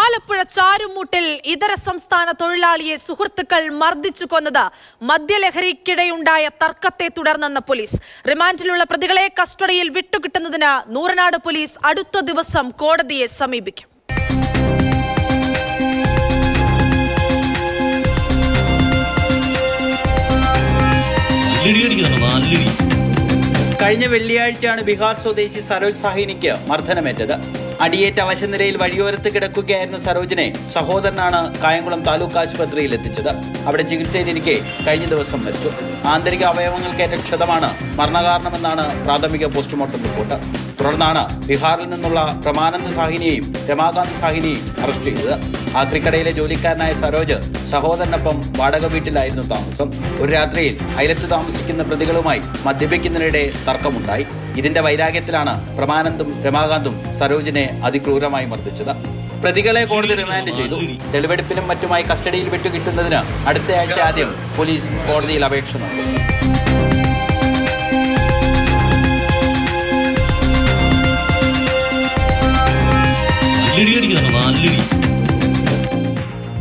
ആലപ്പുഴ ചാരുമൂട്ടിൽ ഇതര സംസ്ഥാന തൊഴിലാളിയെ സുഹൃത്തുക്കൾ മർദ്ദിച്ചു കൊന്നത് മദ്യലഹരിക്കിടെയുണ്ടായ തർക്കത്തെ തുടർന്നെന്ന പോലീസ്. റിമാൻഡിലുള്ള പ്രതികളെ കസ്റ്റഡിയിൽ വിട്ടുകിട്ടുന്നതിന് നൂറനാട് പോലീസ് അടുത്ത ദിവസം കോടതിയെ സമീപിക്കും. കഴിഞ്ഞ വെള്ളിയാഴ്ചയാണ് ബീഹാർ സ്വദേശി സരോജ് സാഹിനിക്ക് മർദ്ദനമേറ്റത്. അടിയേറ്റ അവശനിലയിൽ വഴിയോരത്ത് കിടക്കുകയായിരുന്ന സരോജിനെ സഹോദരനാണ് കായംകുളം താലൂക്ക് ആശുപത്രിയിൽ എത്തിച്ചത്. അവിടെ ചികിത്സയിലിരിക്കെ കഴിഞ്ഞ ദിവസം മരിച്ചു. ആന്തരിക അവയവങ്ങൾക്കേറ്റ ക്ഷതമാണ് മരണകാരണമെന്നാണ് പ്രാഥമിക പോസ്റ്റ്മോർട്ടം റിപ്പോർട്ട്. തുടർന്നാണ് ബീഹാറിൽ നിന്നുള്ള പ്രമാനന്ദ സാഹിനിയെയും രമാകാന്ത് സാഹിനിയെയും അറസ്റ്റ് ചെയ്തത്. ആക്രിക്കടയിലെ ജോലിക്കാരനായ സരോജ് സഹോദരനൊപ്പം വാടക വീട്ടിലായിരുന്നു താമസം. ഒരു രാത്രിയിൽ അയലത്ത് താമസിക്കുന്ന പ്രതികളുമായി മദ്യപിക്കുന്നതിനിടെ തർക്കമുണ്ടായി. ഇതിന്റെ വൈരാഗ്യത്തിലാണ് പ്രമാനന്ദും രമാകാന്തും സരോജിനെ അതിക്രൂരമായി മർദ്ദിച്ചത്. പ്രതികളെ കോടതി റിമാൻഡ് ചെയ്തു. തെളിവെടുപ്പിനും മറ്റുമായി കസ്റ്റഡിയിൽ വിട്ടുകിട്ടുന്നതിന് അടുത്തയാഴ്ച ആദ്യം പോലീസ് കോടതിയിൽ അപേക്ഷ നൽകും. നല്ലിടി അടിക്കുന്നുണ്ട് നല്ലിടി